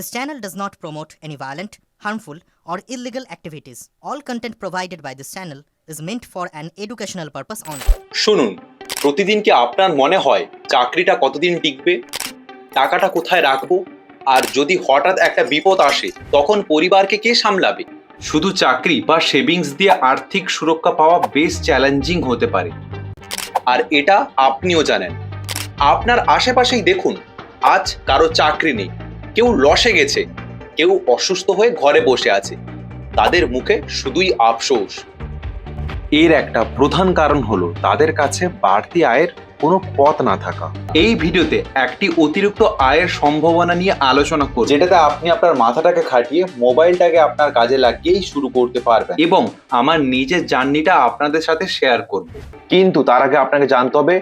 This channel does not promote any violent, harmful, or illegal activities. All content provided by this channel is meant for an educational purpose only. শুনুন প্রতিদিন কি আপনার মনে হয় চাকরিটা কতদিন টিকবে? টাকাটা কোথায় রাখব? আর যদি হঠাৎ একটা বিপদ আসে তখন পরিবারকে কে সামলাবে? শুধু চাকরি বা সেভিংস দিয়ে আর্থিক সুরক্ষা পাওয়া বেশ চ্যালেঞ্জিং হতে পারে। আর এটা আপনিও জানেন। আপনার আশেপাশেই দেখুন আজ কারও চাকরি নেই। কেউ লসে গেছে, কেউ অসুস্থ হয়ে ঘরে বসে আছে। তাদের মুখে শুধুই আফসোস। এর একটা প্রধান কারণ হলো তাদের কাছে বাড়তি আয়ের কোনো পথ না থাকা। এই ভিডিওতে একটি অতিরিক্ত আয়ের সম্ভাবনা নিয়ে আলোচনা করব। যেটাতে আপনি আপনার মাথাটাকে খাটিয়ে মোবাইলটাকে আপনার কাজে লাগিয়েই শুরু করতে পারবেন এবং আমার নিজের জার্নিটা আপনাদের সাথে শেয়ার করব। কিন্তু তার আগে আপনাকে জানতে হবে,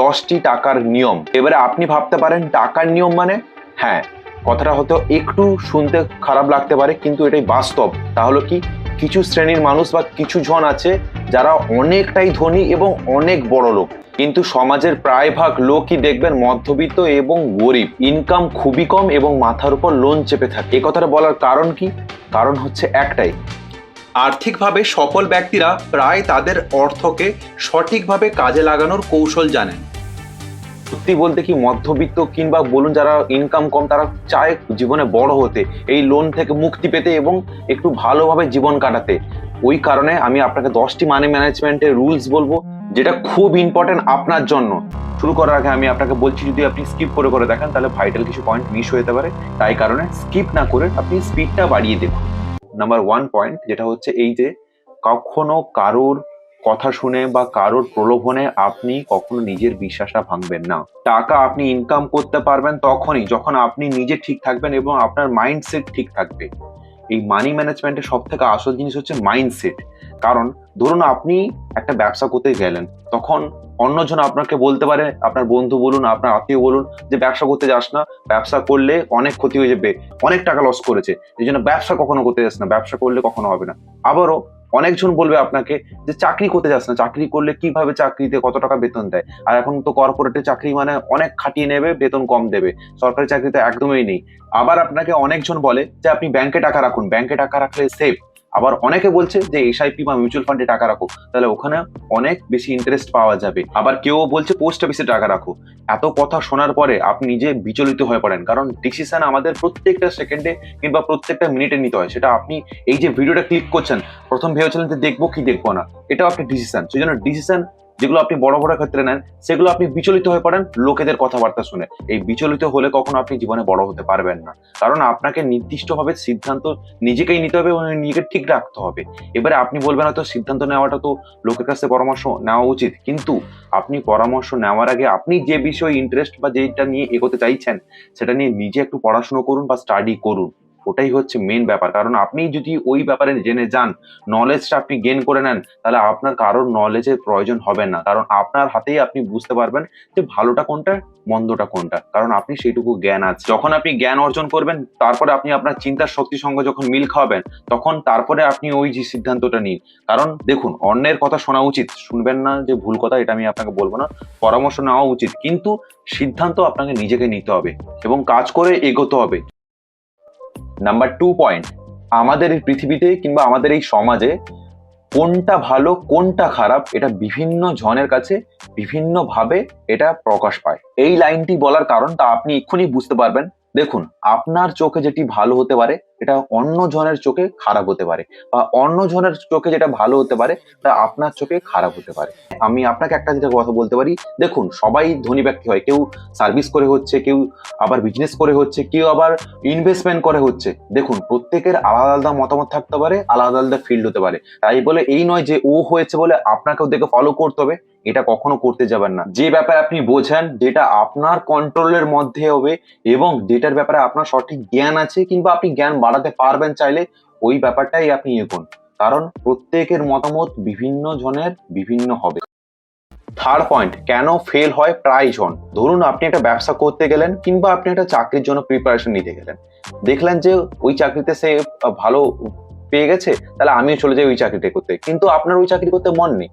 দশটি টাকার নিয়ম। এবারে আপনি ভাবতে পারেন, টাকার নিয়ম মানে? হ্যাঁ কথাটা হয়তো একটু শুনতে খারাপ লাগতে পারে, কিন্তু এটাই বাস্তব। তাহলে কি, কিছু শ্রেণির মানুষ বা কিছু জন আছে যারা অনেকটাই ধনী এবং অনেক বড় লোক। কিন্তু সমাজের প্রায় ভাগ লোকই দেখবেন মধ্যবিত্ত এবং গরিব। ইনকাম খুবই কম এবং মাথার উপর লোন চেপে থাকে। এ কথাটা বলার কারণ কি? কারণ হচ্ছে একটাই। আর্থিকভাবে সফল ব্যক্তিরা প্রায় তাদের অর্থকে সঠিকভাবে কাজে লাগানোর কৌশল জানেন। সত্যি বলতে কি মধ্যবিত্ত কিংবা বলুন যারা ইনকাম কম, তারা চায় জীবনে বড় হতে, এই লোন থেকে মুক্তি পেতে এবং একটু ভালোভাবে জীবন কাটাতে। ওই কারণে আমি আপনাকে দশটি মানি ম্যানেজমেন্টের রুলস বলব, যেটা খুব ইম্পর্টেন্ট আপনার জন্য। শুরু করার আগে আমি আপনাকে বলছি, যদি আপনি স্কিপ করে করে দেখেন, তাহলে ভাইটাল কিছু পয়েন্ট মিস হয়ে পারে। তাই কারণে স্কিপ না করে আপনি স্পিডটা বাড়িয়ে দেখুন। নাম্বার ওয়ান পয়েন্ট যেটা হচ্ছে এই যে, কখনো কারোর কথা শুনে বা কারোর প্রলোভনে আপনি কখনো নিজের বিশ্বাসটা ভাঙবেন না। টাকা আপনি ইনকাম করতে পারবেন তখনই, যখন আপনি নিজে ঠিক থাকবেন এবং আপনার মাইন্ডসেট ঠিক থাকবে। এই মানি ম্যানেজমেন্টের সব থেকে আসল জিনিস হচ্ছে মাইন্ডসেট কারণ, ধরুন আপনি একটা ব্যবসা করতে গেলেন, তখন অন্যজন আপনাকে বলতে পারে, আপনার বন্ধু বলুন, আপনার আত্মীয় বলুন, যে ব্যবসা করতে যাস না, ব্যবসা করলে অনেক ক্ষতি হয়ে যাবে, অনেক টাকা লস করেছে, এই জন্য ব্যবসা কখনো করতে যাস না, ব্যবসা করলে কখনো হবে না। আবারও অনেকজন বলবে আপনাকে যে চাকরি করতে যাস না, চাকরি করলে কীভাবে চাকরিতে কত টাকা বেতন দেয়? আর এখন তো কর্পোরেটের চাকরি মানে অনেক খাটিয়ে নেবে, বেতন কম দেবে। সরকারি চাকরিতে একদমই নেই। আবার আপনাকে অনেকজন বলে যে আপনি ব্যাংকে টাকা রাখুন। ব্যাংকে টাকা রাখলে সেফ আবার অনেকে বলছে যে এসআইপি বা মিউচুয়াল ফান্ডে টাকা রাখো, তাহলে ওখানে অনেক বেশি ইন্টারেস্ট পাওয়া যাবে। আবার কেউ বলছে পোস্ট অফিসে টাকা রাখো। এত কথা শোনার পরে আপনি নিজে বিচলিত হয়ে পড়েন, কারণ ডিসিশন আমাদের প্রত্যেকটা সেকেন্ডে কিংবা প্রত্যেকটা মিনিটে নিতে হয়। সেটা আপনি এই যে ভিডিওটা ক্লিক করছেন, প্রথম ভেবেছিলেন যে দেখব কি দেখব না, এটাও একটা ডিসিশন সেই জন্য ডিসিশন যেগুলো আপনি বড় বড় ক্ষেত্রে নেন, সেগুলো আপনি বিচলিত হয়ে পড়েন, লোকেদের কথাবার্তা শুনে। এই বিচলিত হলে কখনো আপনি জীবনে বড় হতে পারবেন না। কারণ আপনাকে নির্দিষ্টভাবে সিদ্ধান্ত নিজেকেই নিতে হবে এবং নিজেকে ঠিক রাখতে হবে। এবারে আপনি বলবেন হয়তো সিদ্ধান্ত নেওয়াটা তো লোকের কাছে পরামর্শ নেওয়া উচিত। কিন্তু আপনি পরামর্শ নেওয়ার আগে আপনি যে বিষয়ে ইন্টারেস্ট বা যেটা নিয়ে এগোতে চাইছেন, সেটা নিয়ে নিজে একটু পড়াশুনো করুন বা স্টাডি করুন। ওটাই হচ্ছে মেন ব্যাপার। কারণ আপনি যদি ওই ব্যাপারে জেনে যান নলেজটা আপনি গেন করে নেন, তাহলে আপনার কারোর নলেজের প্রয়োজন হবে না। কারণ আপনার হাতেই আপনি বুঝতে পারবেন যে ভালোটা কোনটা, মন্দটা কোনটা। কারণ আপনি সেইটুকু জ্ঞান আছে। যখন আপনি জ্ঞান অর্জন করবেন, তারপরে আপনি আপনার চিন্তার শক্তির সঙ্গে যখন মিল খাওয়াবেন, তখন তারপরে আপনি ওই যে সিদ্ধান্তটা নিন। কারণ দেখুন, অন্যের কথা শোনা উচিত। শুনবেন না যে ভুল কথা, এটা আমি আপনাকে বলব না। পরামর্শ নেওয়া উচিত। কিন্তু সিদ্ধান্ত আপনাকে নিজেকে নিতে হবে এবং কাজ করে এগোতে হবে। নাম্বার টু পয়েন্ট আমাদের এই পৃথিবীতে কিংবা আমাদের এই সমাজে কোনটা ভালো, কোনটা খারাপ, এটা বিভিন্ন জনের কাছে বিভিন্নভাবে এটা প্রকাশ পায়। এই লাইনটি বলার কারণ তা আপনি এক্ষুনি বুঝতে পারবেন। দেখুন, আপনার চোখে যেটি ভালো হতে পারে এটা অন্য জনের চোখে খারাপ হতে পারে বা অন্য জনের চোখে যেটা ভালো হতে পারে, তা আপনার চোখে খারাপ হতে পারে। আমি আপনাকে একটা যেটা কথা বলতে পারি, দেখুন সবাই ধনী ব্যক্তি হয়, কেউ সার্ভিস করে হচ্ছে, কেউ আবার বিজনেস করে হচ্ছে, কেউ আবার ইনভেস্টমেন্ট করে হচ্ছে। দেখুন প্রত্যেকের আলাদা আলাদা মতামত থাকতে পারে, আলাদা আলাদা ফিল্ড হতে পারে। তাই বলে এই নয় যে ও হয়েছে বলে আপনাকেও দেখে ফলো করতে হবে, এটা কখনো করতে যাবেন না। যে ব্যাপারে আপনি বোঝেন, যেটা আপনার কন্ট্রোলের মধ্যে হবে এবং যেটার ব্যাপারে আপনার সঠিক জ্ঞান আছে কিংবা আপনি জ্ঞান বাড়াতে পারবেন চাইলে ওই ব্যাপারটাই আপনি ইয়ে করুন। কারণ প্রত্যেকের মতামত বিভিন্ন জনের বিভিন্ন হবে। থার্ড পয়েন্ট কেন ফেল হয় প্রায় জন? ধরুন আপনি একটা ব্যবসা করতে গেলেন কিংবা আপনি একটা চাকরির জন্য প্রিপারেশন নিতে গেলেন। দেখলেন যে ওই চাকরিতে সে ভালো পেয়ে গেছে, তাহলে আমিও চলে যাই ওই চাকরিটা করতে। কিন্তু আপনার ওই চাকরি করতে মন নেই।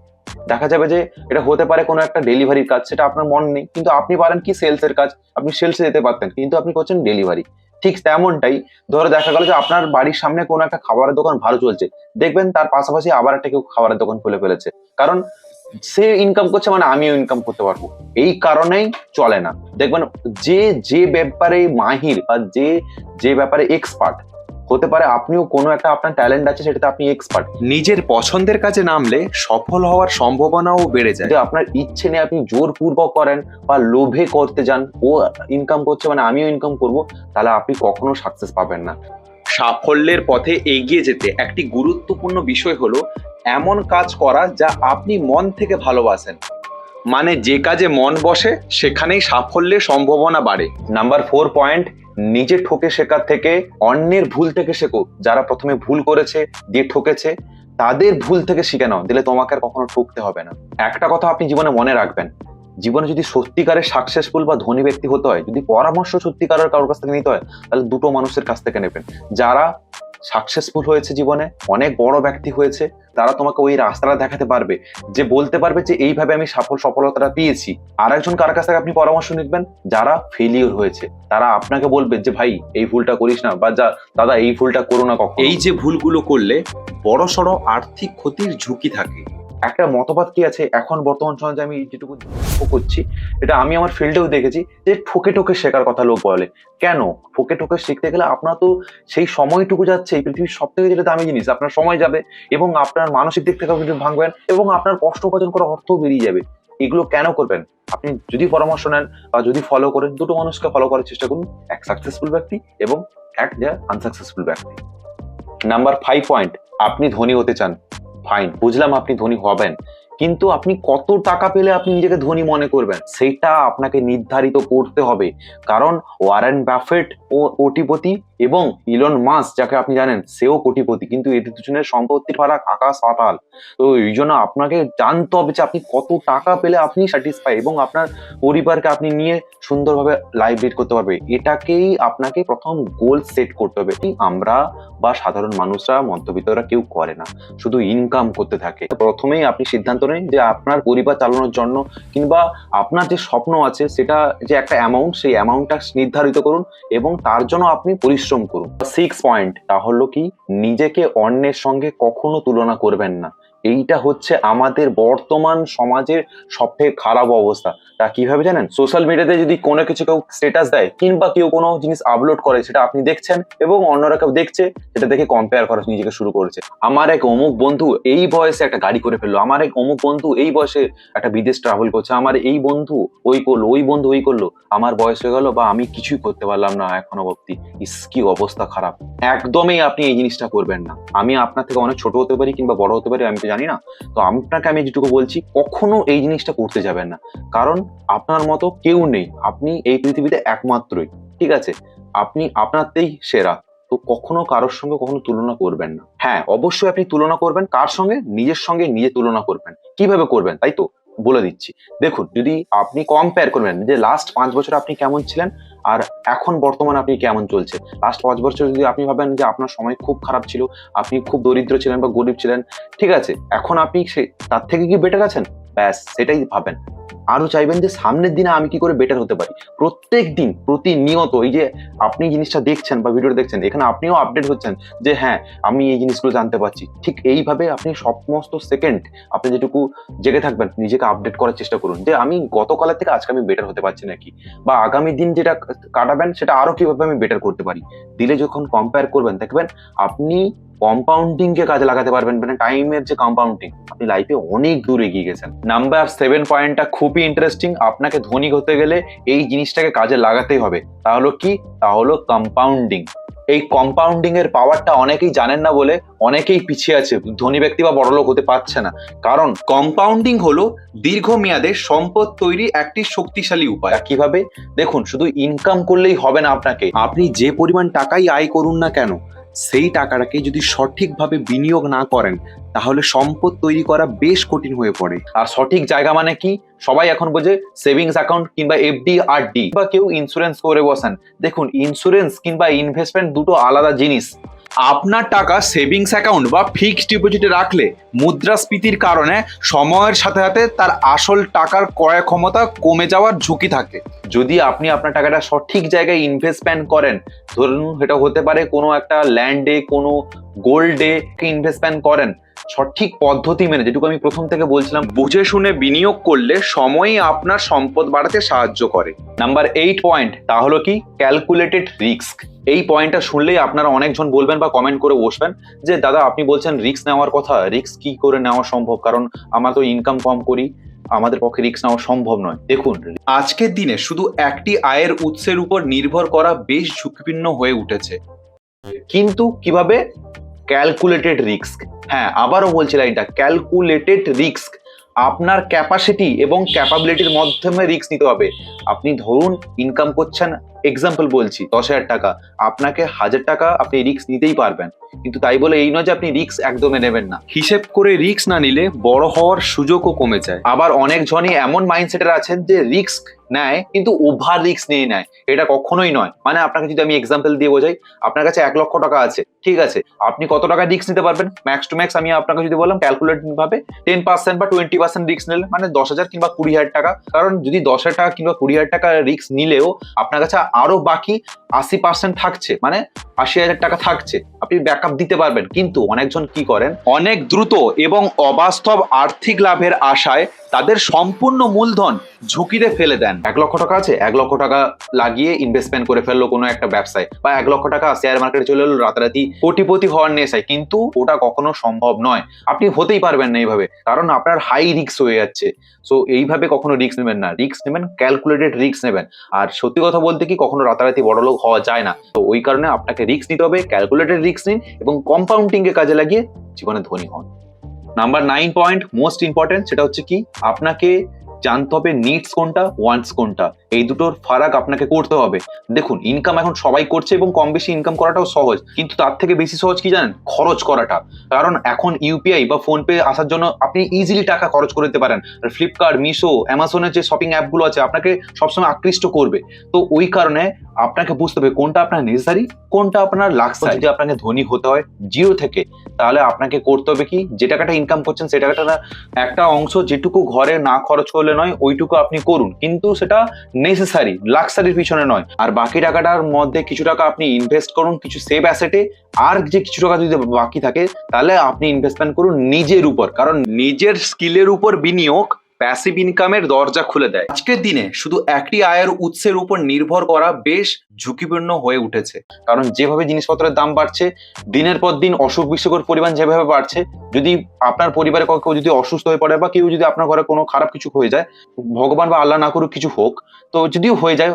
দেখা যাবে যে এটা হতে পারে কোনো একটা ডেলিভারির কাজ, সেটা আপনার মন নেই। কিন্তু আপনি পারেন কি সেলসের কাজ? আপনি সেলসে যেতে পারতেন, কিন্তু আপনি করছেন ডেলিভারি ঠিক তেমনটাই ধরো দেখা গেল যে আপনার বাড়ির সামনে কোনো একটা খাবারের দোকান ভালো চলছে। দেখবেন তার পাশাপাশি আবার একটা কেউ খাবারের দোকান খুলে ফেলেছে। কারণ সে ইনকাম করছে মানে আমিও ইনকাম করতে পারব। এই কারণেই চলে না। দেখবেন যে যে ব্যাপারে মাহির বা যে যে ব্যাপারে এক্সপার্ট হতে পারে আপনিও কোনো একটা আপনার ট্যালেন্ট আছে সেটাতে আপনি এক্সপার্ট নিজের পছন্দের কাজে নামলে সফল হওয়ার সম্ভাবনাও বেড়ে যায়। আপনার ইচ্ছে নিয়ে আপনি জোরপূর্বক করেন বা লোভে করতে যান ও ইনকাম করছে মানে আমিও ইনকাম করব তাহলে আপনি কখনো সাকসেস পাবেন না। সাফল্যের পথে এগিয়ে যেতে একটি গুরুত্বপূর্ণ বিষয় হলো এমন কাজ করা যা আপনি মন থেকে ভালোবাসেন। মানে যে কাজে মন বসে সেখানেই সাফল্যের সম্ভাবনা বাড়ে। নাম্বার ফোর পয়েন্ট নিজে ঠকে শেখার থেকে অন্যের ভুল থেকে শেখো। যারা প্রথমে ভুল করেছে, দিয়ে ঠকেছে, তাদের ভুল থেকে শিখে নাও। দিলে তোমাকে আর কখনো ঠকতে হবে না। একটা কথা আপনি জীবনে মনে রাখবেন, জীবনে যদি সত্যিকারের সাকসেসফুল বা ধনী ব্যক্তি হতে হয়, যদি পরামর্শ সত্যিকারের কারোর কাছ থেকে নিতে হয়, তাহলে দুটো মানুষের কাছ থেকে নেবেন। যারা সাকসেসফুল হয়েছে জীবনে, অনেক বড় ব্যক্তি হয়েছে, তারা তোমাকে ওই রাস্তাটা দেখাতে পারবে, যে বলতে পারবে যে এইভাবে আমি সফল সফলতাটা পেয়েছি। আর একজন কার কাছ থেকে আপনি পরামর্শ নিবেন? যারা ফেলিওর হয়েছে, তারা আপনাকে বলবে যে, ভাই, এই ভুলটা করিস না বা যা, দাদা, এই ভুলটা করো না কখন। এই যে ভুলগুলো করলে বড় সড় আর্থিক ক্ষতির ঝুঁকি থাকে। একটা কি আছে এখন বর্তমান সমাজে আমি যেটুকু করছি এটা আমি আমার ফিল্ডেও দেখেছি যে ঠকে ঠকে শেখার কথা লোক বলে। কেন? ঠকে ঠকে শিখতে গেলে আপনার তো সেই সময়টুকু যাচ্ছে, এই পৃথিবীর সব থেকে যেটা দামি জিনিস, আপনার সময় যাবে এবং আপনার মানসিক দিক থেকেও কিন্তু ভাঙবেন এবং আপনার কষ্ট উপার্জন করার অর্থও বেরিয়ে যাবে। এগুলো কেন করবেন? আপনি যদি পরামর্শ নেন বা যদি ফলো করেন, দুটো মানুষকে ফলো করার চেষ্টা করুন, এক সাকসেসফুল ব্যক্তি এবং এক যা আনসাকসেসফুল ব্যক্তি। নাম্বার ফাইভ পয়েন্ট আপনি ধনী হতে চান। ফাইন বুঝলাম আপনি ধনী হবেন, কিন্তু আপনি কত টাকা পেলে আপনি নিজেকে ধনী মনে করবেন? সেটা আপনাকে নির্ধারিত করতে হবে। কারণ ওয়ারেন ব্যাফেট ও কোটিপতি এবং ইলন মাস যাকে আপনি জানেন, সেও কোটিপতি। কিন্তু এদের দুজনের সম্পত্তির ফারাক, আকাশ পাতাল। তো এই জন্য আপনাকে জানতে হবে যে আপনি কত টাকা পেলে আপনি স্যাটিসফাই এবং আপনার পরিবারকে আপনি নিয়ে সুন্দরভাবে লাইফ লিড করতে পারবে। এটাকেই আপনাকে প্রথম গোল সেট করতে হবে আমরা বা সাধারণ মানুষরা, মধ্যবিত্তরা কেউ করে না। শুধু ইনকাম করতে থাকে। প্রথমেই আপনি সিদ্ধান্ত নেন যে আপনার পরিবার চালানোর জন্য কিংবা আপনার যে স্বপ্ন আছে, সেটা যে একটা অ্যামাউন্ট সেই অ্যামাউন্টটা নির্ধারিত করুন এবং তার জন্য আপনি পরিশ্রম করুন। সিক্স পয়েন্ট তা হলো কি নিজেকে অন্যের সঙ্গে কখনো তুলনা করবেন না। এইটা হচ্ছে আমাদের বর্তমান সমাজের সব থেকে খারাপ অবস্থা। তা কীভাবে জানেন? সোশ্যাল মিডিয়াতে যদি কোনো কিছু কেউ স্টেটাস দেয় কিংবা কেউ কোনো জিনিস আপলোড করে, সেটা আপনি দেখছেন এবং অন্যরা কেউ দেখছে, সেটা দেখে কম্পেয়ার করা নিজেকে শুরু করেছে। আমার এক অমুক বন্ধু এই বয়সে একটা গাড়ি করে ফেলল, আমার এক অমুক বন্ধু এই বয়সে একটা বিদেশ ট্রাভেল করছে, আমার এই বন্ধু ওই করল, ওই বন্ধু ওই করল, আমার বয়স হয়ে গেল বা আমি কিছুই করতে পারলাম না এখনও অব্দি ইস, কি অবস্থা খারাপ। একদমই আপনি এই জিনিসটা করবেন না। আমি আপনার থেকে অনেক ছোট হতে পারি কিংবা বড় হতে পারি, আমি জানি না। তো আপনাকে আমি যেটুকু বলছি, কখনো এই জিনিসটা করতে যাবেন না। কারণ আপনার মতো কেউ নেই। আপনি এই পৃথিবীতে একমাত্রই, ঠিক আছে? আপনি আপনারতেই সেরা। তো কখনো কারোর সঙ্গে কখনো তুলনা করবেন না। হ্যাঁ অবশ্যই আপনি তুলনা করবেন। কার সঙ্গে? নিজের সঙ্গে নিজে তুলনা করবেন। কীভাবে করবেন, তাই তো? বলে দিচ্ছি। দেখুন, যদি আপনি কম্পেয়ার করবেন যে লাস্ট পাঁচ বছর আপনি কেমন ছিলেন আর এখন বর্তমানে আপনি কেমন চলছে? লাস্ট পাঁচ বছর যদি আপনি ভাবেন যে আপনার সময় খুব খারাপ ছিল, আপনি খুব দরিদ্র ছিলেন বা গরিব ছিলেন, ঠিক আছে? এখন আপনি সে, তার থেকে কি বেটার আছেন? ব্যাস, সেটাই ভাবেন। আরও চাইবেন যে সামনের দিনে আমি কি করে বেটার হতে পারি। প্রত্যেক দিন, প্রতিনিয়ত এই যে আপনি জিনিসটা দেখছেন বা ভিডিওটা দেখছেন, এখানে আপনিও আপডেট হচ্ছেন যে হ্যাঁ আমি এই জিনিসগুলো জানতে পারছি। ঠিক এইভাবে আপনি সমস্ত সেকেন্ড আপনি যেটুকু জেগে থাকবেন, নিজেকে আপডেট করার চেষ্টা করুন যে আমি গতকালের থেকে আজকে আমি বেটার হতে পারছি নাকি? বা আগামী দিন যেটা কাটাবেন, সেটা আরও কীভাবে আমি বেটার করতে পারি? দিলে যখন কম্পেয়ার করবেন, দেখবেন আপনি কম্পাউন্ডিং কে কাজে লাগাতে পারবেন মানে টাইমের যে কম্পাউন্ডিং আপনি লাইফে অনেক দূর এগিয়ে গেছেন। নাম্বার সেভেন পয়েন্টটা খুবই ইন্টারেস্টিং আপনাকে ধনী হতে গেলে এই জিনিসটাকে কাজে লাগাতেই হবে। তাহলে কি? তা হলো কম্পাউন্ডিং এই কম্পাউন্ডিং এর পাওয়ারটা অনেকেই জানেন না বলে অনেকেই পিছিয়ে আছে, ধনী ব্যক্তি বা বড়লোক হতে পারছে না। কারণ কম্পাউন্ডিং হলো দীর্ঘমেয়াদে সম্পদ তৈরি একটি শক্তিশালী উপায়। কীভাবে? দেখুন, শুধু ইনকাম করলেই হবে না আপনাকে। আপনি যে পরিমাণ টাকাই আয় করুন না কেন সেই টাকাটাকে যদি সঠিকভাবে বিনিয়োগ না করেন, তাহলে সম্পদ তৈরি করা বেশ কঠিন হয়ে পড়ে। আর সঠিক জায়গা মানে কি? সবাই এখন বোঝে সেভিংস অ্যাকাউন্ট কিংবা এফডি আর ডি বা কেউ ইন্স্যুরেন্স করে বসেন। দেখুন ইন্স্যুরেন্স কিংবা ইনভেস্টমেন্ট দুটো আলাদা জিনিস। আপনার টাকা সেভিংস অ্যাকাউন্ট বা ফিক্সড ডিপোজিটে রাখলে মুদ্রাস্ফীতির কারণে সময়ের সাথে সাথে তার আসল টাকার ক্রয় ক্ষমতা কমে যাওয়ার ঝুঁকি থাকে। যদি আপনি আপনার টাকাটা সঠিক জায়গায় ইনভেস্টমেন্ট করেন, ধরুন সেটা হতে পারে কোনো একটা ল্যান্ডে কোনো গোল্ডে ইনভেস্টমেন্ট করেন সঠিক পদ্ধতি মেনে, যেটুকু আমি প্রথম থেকে বলছিলাম, বুঝে শুনে বিনিয়োগ করলে সময়ই আপনার সম্পদ বাড়াতে সাহায্য করে। নাম্বার এইট পয়েন্ট, তা হলো কি? ক্যালকুলেটেড রিস্ক এই পয়েন্টটা শুনলেই আপনারা অনেকজন বলবেন বা কমেন্ট করে বসবেন যে, দাদা, আপনি বলছেন রিস্ক নেওয়ার কথা। রিস্ক কি করে নেওয়া সম্ভব? কারণ আমরা তো ইনকাম কম করি, আমাদের পক্ষে রিস্ক নেওয়া সম্ভব নয়। দেখুন, আজকের দিনে শুধু একটি আয়ের উৎসের উপর নির্ভর করা বেশ ঝুঁকিপূর্ণ হয়ে উঠেছে। কিন্তু কীভাবে? ক্যালকুলেটেড রিস্ক হ্যাঁ আবারও বলছি লাইনটা ক্যালকুলেটেড রিস্ক আপনার ক্যাপাসিটি এবং ক্যাপাবিলিটির মাধ্যমে রিস্ক নিতে হবে। আপনি ধরুন ইনকাম করছেন এক্সাম্পল বলছি, দশ হাজার টাকা। আপনাকে হাজার টাকা আপনি রিস্ক নিতেই পারবেন। কিন্তু তাই বলে এই নয় যে আপনি রিস্ক একদমই নেবেন না। হিসেব করে রিস্ক না নিলে বড় হওয়ার সুযোগও কমে যায়। আবার অনেক জনই এমন মাইন্ডসেটের আছেন যে রিস্ক নেয়, কিন্তু ওভার রিস্ক নিয়ে নেয়। এটা কখনোই নয়। মানে আপনাকে যদি আমি এক্সাম্পল দিয়ে বোঝাই, আপনার কাছে এক লক্ষ টাকা আছে, ঠিক আছে? আপনি কত টাকা রিস্ক নিতে পারবেন? ম্যাক্স টু ম্যাক্স আমি আপনাকে যদি বললাম ক্যালকুলেট ভাবে টেন পার্সেন্ট বা টোয়েন্টি পার্সেন্ট রিস্ক নিলে মানে দশ হাজার কিংবা কুড়ি হাজার টাকা। কারণ যদি দশ হাজার টাকা কিংবা কুড়ি হাজার টাকা রিস্ক নিলেও আপনার কাছে আরও বাকি আশি পার্সেন্ট থাকছে মানে আশি হাজার টাকা থাকছে। আপনি ব্যাকআপ দিতে পারবেন। কিন্তু অনেকজন কি করেন? অনেক দ্রুত এবং অবাস্তব আর্থিক লাভের আশায় তাদের সম্পূর্ণ মূলধন ঝুঁকিতে ফেলে দেন। এক লক্ষ টাকা আছে, এক লক্ষ টাকা লাগিয়ে ইনভেস্টমেন্ট করে ফেলল কোনো একটা ব্যবসায় বা এক লক্ষ টাকা শেয়ার মার্কেটে চলে এলো রাতারাতি কোটিপতি হওয়ার নেশায়। কিন্তু ওটা কখনো সম্ভব নয়। আপনি হতেই পারবেন না এইভাবে, কারণ আপনার হাই রিস্ক হয়ে যাচ্ছে। সো এইভাবে কখনো রিস্ক নেবেন না। রিস্ক নেবেন ক্যালকুলেটেড রিস্ক নেবেন। আর সত্যি কথা বলতে কি, কখনো রাতারাতি বড়লোক হওয়া যায় না। তো ওই কারণে আপনাকে রিস্ক নিতে হবে ক্যালকুলেটেড রিস্ক নিন এবং কম্পাউন্ডিং এ কাজে লাগিয়ে জীবনে ধনী হন। Number nine point most important সেটা হচ্ছে কি, আপনাকে জানতে হবে নিডস কোনটা ওয়ান্টস কোনটা। এই দুটোর ফারাক আপনাকে করতে হবে। দেখুন ইনকাম এখন সবাই করছে এবং কম বেশি ইনকাম করাটাও সহজ কিন্তু তার থেকে বেশি সহজ কি জানেন? খরচ করাটা। কারণ এখন ইউপিআই বা ফোন পে আসার জন্য আপনি ইজিলি টাকা খরচ করে দিতে পারেন। আর ফ্লিপকার্ট মিশো অ্যামাজনের যে শপিং অ্যাপগুলো আছে আপনাকে সবসময় আকৃষ্ট করবে। তো ওই কারণে আপনাকে বুঝতে হবে কোনটা আপনার নেসেসারি কোনটা আপনার লাগছে যদি আপনাকে ধনী হতে হয় জিও থেকে তাহলে আপনাকে করতে হবে কি? যে টাকাটা ইনকাম করছেন সেই টাকাটা একটা অংশ যেটুকু ঘরে না খরচ করলে নয়, ওইটুকু আপনি করুন। কিন্তু সেটা নেসেসারি লাক্সারির পিছনে নয়। আর বাকি টাকাটার মধ্যে কিছু টাকা আপনি ইনভেস্ট করুন, কিছু সেভ অ্যাসেটে আর যে কিছু টাকা যদি বাকি থাকে, তাহলে আপনি ইনভেস্টমেন্ট করুন নিজের উপর। কারণ নিজের স্কিলের উপর বিনিয়োগ প্যাসিভ ইনকামের দরজা খুলে দেয়। আজকের দিনে শুধু একটি আয়ের উৎসের উপর নির্ভর করা বেশ ঝুঁকিপূর্ণ হয়ে উঠেছে। কারণ যেভাবে জিনিসপত্রের দাম বাড়ছে, দিনের পর দিন অসুখ বিসুখের পরিমাণ যেভাবে বাড়ছে, যদি আপনার পরিবারে কাউ যদি অসুস্থ হয়ে পড়ে বা কেউ যদি আপনার ঘরে কোনো খারাপ কিছু হয়ে যায়, ভগবান বা আল্লাহ না করুক কিছু হোক, তো যদিও হয়ে যায়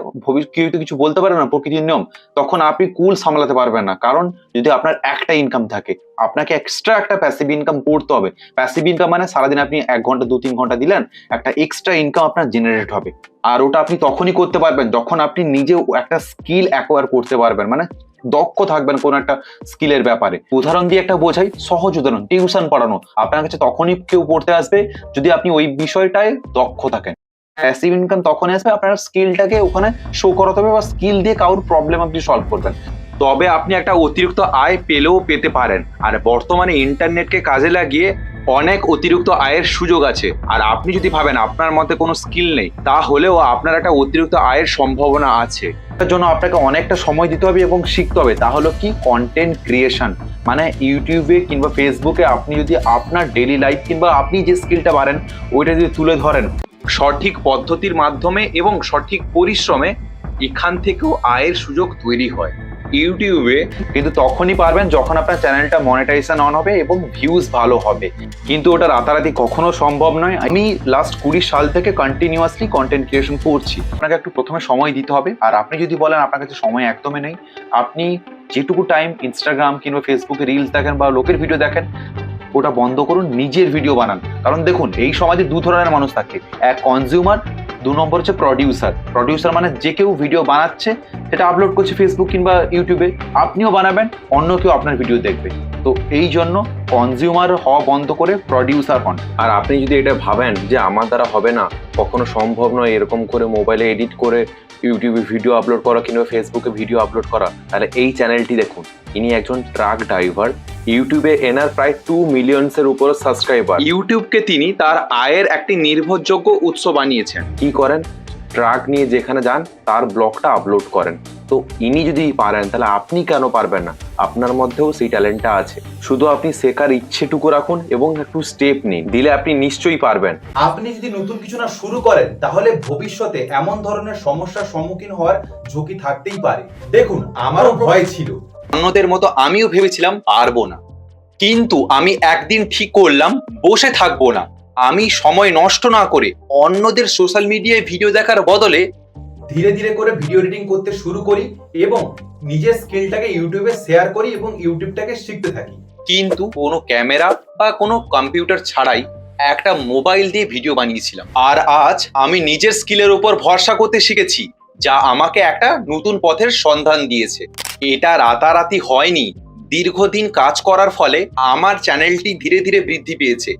কেউ তো কিছু বলতে পারে না, প্রকৃতির নিয়ম, তখন আপনি কুল সামলাতে পারবেন না। কারণ যদি আপনার একটা ইনকাম থাকে, আপনাকে এক্সট্রা একটা প্যাসিভ ইনকাম করতে হবে। প্যাসিভ ইনকাম মানে সারাদিন আপনি এক ঘণ্টা দু তিন ঘণ্টা দিলেন, একটা এক্সট্রা ইনকাম আপনার জেনারেট হবে। আর ওটা আপনি তখনই করতে পারবেন যখন আপনি নিজে একটা স্কিল অ্যাকোয়ার করতে পারবেন। মানে দক্ষ থাকবেন কোন একটা স্কিলের ব্যাপারে। উদাহরণ দিয়ে একটা বোঝাই সহজ উদাহরণ টিউশন পড়ানো। আপনার কাছে তখনই কেউ পড়তে আসবে যদি আপনি ওই বিষয়টায় দক্ষ থাকেন। প্যাসিভ ইনকাম তখনই আসবে আপনার স্কিলটাকে ওখানে শো করাতে হবে বা স্কিল দিয়ে কারোর প্রবলেম আপনি সলভ করবেন। তবে আপনি একটা অতিরিক্ত আয় পেলেও পেতে পারেন। আর বর্তমানে ইন্টারনেটকে কাজে লাগিয়ে অনেক অতিরিক্ত আয়ের সুযোগ আছে। আর আপনি যদি ভাবেন আপনার মধ্যে কোনো স্কিল নেই, তাহলেও আপনার একটা অতিরিক্ত আয়ের সম্ভাবনা আছে। তার জন্য আপনাকে অনেকটা সময় দিতে হবে এবং শিখতে হবে। তা হলো কি? কন্টেন্ট ক্রিয়েশন মানে ইউটিউবে কিংবা ফেসবুকে আপনি যদি আপনার ডেলি লাইফ কিংবা আপনি যে স্কিলটা পারেন, ওইটা যদি তুলে ধরেন, সঠিক পদ্ধতির মাধ্যমে এবং সঠিক পরিশ্রমে এখান থেকেও আয়ের সুযোগ তৈরি হয়। ইউটিউবে কিন্তু তখনই পারবেন যখন আপনার চ্যানেলটা মনিটাইজেশন অন হবে এবং ভিউজ ভালো হবে। কিন্তু ওটা রাতারাতি কখনো সম্ভব নয়। আমি লাস্ট কুড়ি সাল থেকে কন্টিনিউয়াসলি কন্টেন্ট ক্রিয়েশন করছি। আপনাকে একটু প্রথমে সময় দিতে হবে। আর আপনি যদি বলেন আপনার কাছে সময় একদমই নেই, আপনি যেটুকু টাইম ইনস্টাগ্রাম কিংবা ফেসবুকে রিলস দেখেন বা লোকের ভিডিও দেখেন, ওটা বন্ধ করুন, নিজের ভিডিও বানান। কারণ দেখুন, এই সমাজে দু ধরনের মানুষ থাকে। এক কনজিউমার দু নম্বর হচ্ছে প্রডিউসার প্রডিউসার মানে যে কেউ ভিডিও বানাচ্ছে, সেটা আপলোড করছে ফেসবুক কিংবা ইউটিউবে আপনিও বানাবেন, অন্য কেউ আপনার ভিডিও দেখবে। তো এই জন্য কনজিউমার হওয়া বন্ধ করে প্রডিউসার হন। আর আপনি যদি এটা ভাবেন যে আমার দ্বারা হবে না, কখনো সম্ভব নয় এরকম করে মোবাইলে এডিট করে ইউটিউবে ভিডিও আপলোড করা কিংবা ফেসবুকে ভিডিও আপলোড করা তাহলে এই চ্যানেলটি দেখুন। ইনি একজন ট্রাক ড্রাইভার ইউটিউবে এনার প্রায় টু মিলিয়নসের উপর সাবস্ক্রাইবার ইউটিউবকে তিনি তার আয়ের একটি নির্ভরযোগ্য উৎস বানিয়েছেন। কি করেন? ট্রাক নিয়ে যেখানে যান তার ব্লগটা আপলোড করেন। তো ইনি যদি পারেন তাহলে আপনি কেন পারবেন না? আপনার মধ্যেও সেই ট্যালেন্টটা আছে। শুধু আপনি শেখার ইচ্ছেটুকু রাখুন এবং একটু স্টেপ নিন। দিলে আপনি নিশ্চয়ই পারবেন। আপনি যদি নতুন কিছু না শুরু করেন তাহলে ভবিষ্যতে এমন ধরনের সমস্যার সম্মুখীন হওয়ার ঝুঁকি থাকতেই পারে। দেখুন আমারও ভয় ছিল। অন্যদের মতো আমিও ভেবেছিলাম পারব না। কিন্তু আমি একদিন ঠিক করলাম বসে থাকব না। আমি সময় নষ্ট না করে অন্যদের সোশ্যাল মিডিয়ায় ভিডিও দেখার বদলে ধীরে ধীরে করে ভিডিও এডিটিং করতে শুরু করি এবং নিজের স্কিলটাকে ইউটিউবে শেয়ার করি এবং ইউটিউবটাকে শিখতে থাকি। কিন্তু কোনো ক্যামেরা বা কোনো কম্পিউটার ছাড়াই একটা মোবাইল দিয়ে ভিডিও বানিয়েছিলাম। আর আজ আমি নিজের স্কিলের উপর ভরসা করতে শিখেছি যা আমাকে একটা নতুন পথের সন্ধান দিয়েছে। এটা রাতারাতি হয়নি। দীর্ঘদিন কাজ করার ফলে আমার চ্যানেলটি ধীরে ধীরে বৃদ্ধি পেয়েছে।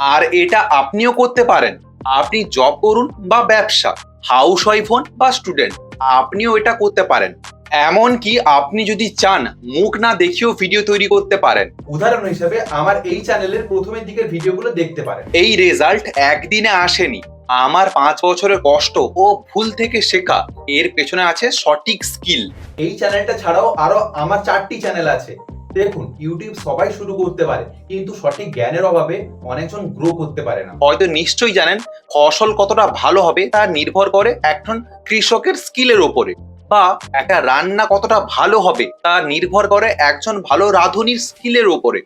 আর এটা আপনিও করতে পারেন। আপনি জব করুন বা ব্যবসা হাউস ওয়াইফ হন বা স্টুডেন্ট আপনিও এটা করতে পারেন। এমনকি আপনি যদি চান মুখ না দেখিয়েও ভিডিও তৈরি করতে পারেন। উদাহরণ হিসেবে আমার এই চ্যানেলের প্রথমের দিকের ভিডিওগুলো দেখতে পারেন। এই রেজাল্ট একদিনে আসেনি। আমার পাঁচ বছরের কষ্ট ও ভুল থেকে শেখা। এর পেছনে আছে সঠিক স্কিল এই চ্যানেলটা ছাড়াও আরও আমার চারটি চ্যানেল আছে। দেখুন ইউটিউব সবাই শুরু করতে পারে, কিন্তু সঠিক জ্ঞানের অভাবে অনেকজন গ্রো করতে পারে না। হয়তো নিশ্চয়ই জানেন, ফসল কতটা ভালো হবে তা নির্ভর করে একজন কৃষকের স্কিলের ওপরে বা একটা রান্না কতটা ভালো হবে তা নির্ভর করে একজন ভালো রাঁধুনির স্কিলের ওপরে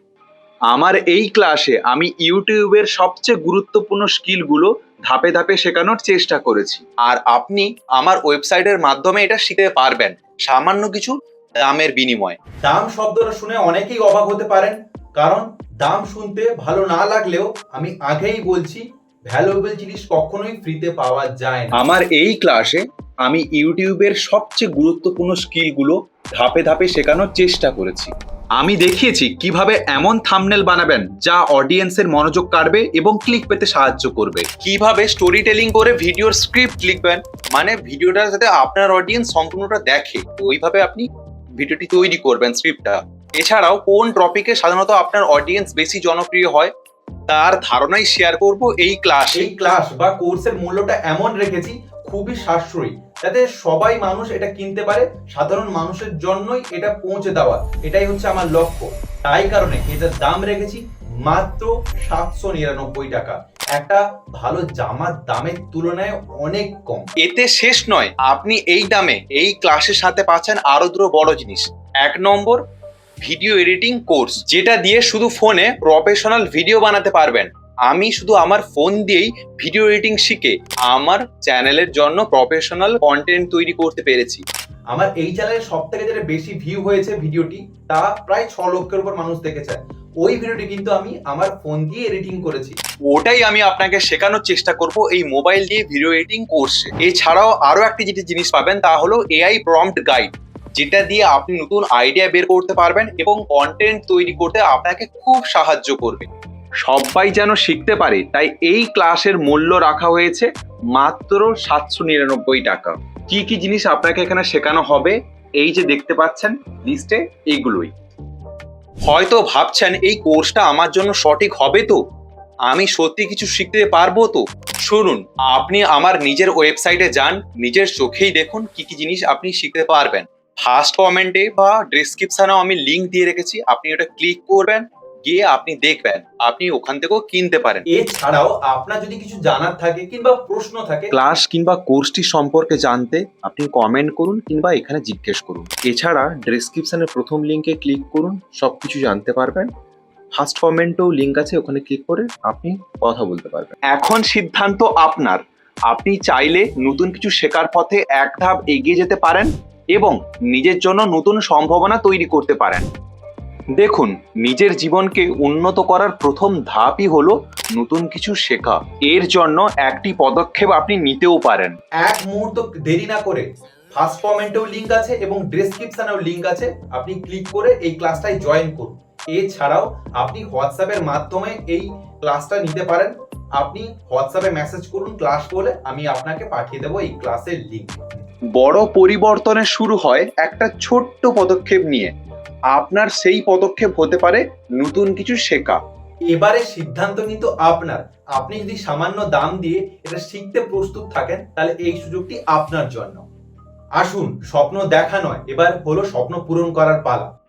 আমার এই ক্লাসে আমি ইউটিউবের সবচেয়ে গুরুত্বপূর্ণ স্কিলগুলো ধাপে ধাপে শেখানোর চেষ্টা করেছি। আর আপনি আমার ওয়েবসাইটের মাধ্যমে এটা শিখতে পারবেন। সামান্য কিছু দামের বিনিময়ে। দাম শব্দটা শুনে অনেকেই অবাক হতে পারেন কারণ দাম শুনতে ভালো না লাগলেও আমি আগেই বলছি ভ্যালুয়েবল জিনিস কখনোই ফ্রিতে পাওয়া যায় না। আমার এই ক্লাসে আমি ইউটিউবের সবচেয়ে গুরুত্বপূর্ণ স্কিলগুলো ধাপে ধাপে শেখানোর চেষ্টা করেছি। আমি দেখিয়েছি কীভাবে এমন থামনেল বানাবেন যা অডিয়েন্সের মনোযোগ কাড়বে এবং ক্লিক পেতে সাহায্য করবে। কীভাবে স্টোরি টেলিং করে ভিডিওর স্ক্রিপ্ট লিখবেন মানে ভিডিওটা যাতে আপনার অডিয়েন্স সম্পূর্ণটা দেখে। ওইভাবে আপনি ভিডিওটি তৈরি করবেন স্ক্রিপ্টটা। এছাড়াও কোন টপিকে সাধারণত আপনার অডিয়েন্স বেশি জনপ্রিয় হয়, তার ধারণাই শেয়ার করব এই ক্লাস এই ক্লাস বা কোর্সের মূল্যটা এমন রেখেছি, খুবই সাশ্রয়ী, যাতে সবাই মানুষ এটা কিনতে পারে, সাধারণ মানুষের জন্যই এটা পৌঁছে দেওয়া, এটাই হচ্ছে আমার লক্ষ্য। তাই কারণে এটার দাম রেখেছি মাত্র সাতশো নিরানব্বই টাকা। একটা ভালো জামার দামের তুলনায় অনেক কম। এতে শেষ নয় আপনি এই দামে এই ক্লাসের সাথে পাচ্ছেন আরও দুটো বড় জিনিস। এক নম্বর ভিডিও এডিটিং কোর্স যেটা দিয়ে শুধু ফোনে প্রফেশনাল ভিডিও বানাতে পারবেন। আমি শুধু আমার ফোন দিয়েই ভিডিও এডিটিং শিখে আমার চ্যানেলের জন্য প্রফেশনাল কন্টেন্ট তৈরি করতে পেরেছি। আমার এই চ্যানেলে সব থেকে যেটা বেশি ভিউ হয়েছে ভিডিওটি তা প্রায় ছ লক্ষের উপর মানুষ দেখেছে। ওই ভিডিওটি কিন্তু আমি আমার ফোন দিয়ে এডিটিং করেছি। ওটাই আমি আপনাকে শেখানোর চেষ্টা করব এই মোবাইল দিয়ে ভিডিও এডিটিং কোর্সে এছাড়াও আরও একটি যেটি জিনিস পাবেন তা হলো এআই প্রম্পট গাইড যেটা দিয়ে আপনি নতুন আইডিয়া বের করতে পারবেন এবং কন্টেন্ট তৈরি করতে আপনাকে খুব সাহায্য করবে। সবাই যেন শিখতে পারে, তাই এই ক্লাসের মূল্য রাখা হয়েছে মাত্র সাতশো নিরানব্বই টাকা। কি কি জিনিস আপনাকে এখানে শেখানো হবে, এই যে দেখতে পাচ্ছেন লিস্টে এইগুলোই হয়তো ভাবছেন এই কোর্সটা আমার জন্য সঠিক হবে তো? আমি সত্যি কিছু শিখতে পারব তো? শুনুন, আপনি আমার নিজের ওয়েবসাইটে যান, নিজের চোখেই দেখুন কি কি জিনিস আপনি শিখতে পারবেন। ফার্স্ট কমেন্টে বা ডিসক্রিপশানেও আমি লিঙ্ক দিয়ে রেখেছি, আপনি ওটা ক্লিক করবেন গিয়ে আপনি দেখবেন আপনি ওখান থেকেও কিনতে পারেন। এছাড়াও আপনার যদি কিছু জানার থাকে কিংবা প্রশ্ন থাকে ক্লাস কিংবা কোর্সটি সম্পর্কে জানতে আপনি কমেন্ট করুন কিংবা এখানে জিজ্ঞেস করুন। এছাড়া ডেসক্রিপশনের প্রথম লিঙ্কে ক্লিক করুন সব কিছু জানতে পারবেন। ফার্স্ট কমেন্টেও লিঙ্ক আছে ওখানে ক্লিক করে আপনি কথা বলতে পারবেন। এখন সিদ্ধান্ত আপনার। আপনি চাইলে নতুন কিছু শেখার পথে এক ধাপ এগিয়ে যেতে পারেন এবং নিজের জন্য নতুন সম্ভাবনা তৈরি করতে পারেন। দেখুন নিজের জীবনকে উন্নত করার প্রথম ধাপই হলো নতুন কিছু শেখা। এর জন্য একটি পদক্ষেপ আপনি নিতেও পারেন। এক মুহূর্ত দেরি না করে ফার্স্ট কমেন্টেও লিঙ্ক আছে এবং ডেসক্রিপশনেও লিঙ্ক আছে। আপনি ক্লিক করে এই ক্লাসটায় জয়েন করুন। এছাড়াও আপনি হোয়াটসঅ্যাপের মাধ্যমে এই ক্লাসটা নিতে পারেন। আপনি হোয়াটসঅ্যাপে মেসেজ করুন ক্লাস বলে আমি আপনাকে পাঠিয়ে দেবো এই ক্লাসের লিঙ্ক বড় পরিবর্তনের শুরু হয় একটা ছোট্ট পদক্ষেপ নিয়ে। আপনার সেই পদক্ষেপ হতে পারে নতুন কিছু শেখা। এবারে সিদ্ধান্ত কিন্তু আপনার। আপনি যদি সামান্য দাম দিয়ে এটা শিখতে প্রস্তুত থাকেন, তাহলে এই সুযোগটি আপনার জন্য। আসুন, স্বপ্ন দেখা নয়, এবার হলো স্বপ্ন পূরণ করার পালা।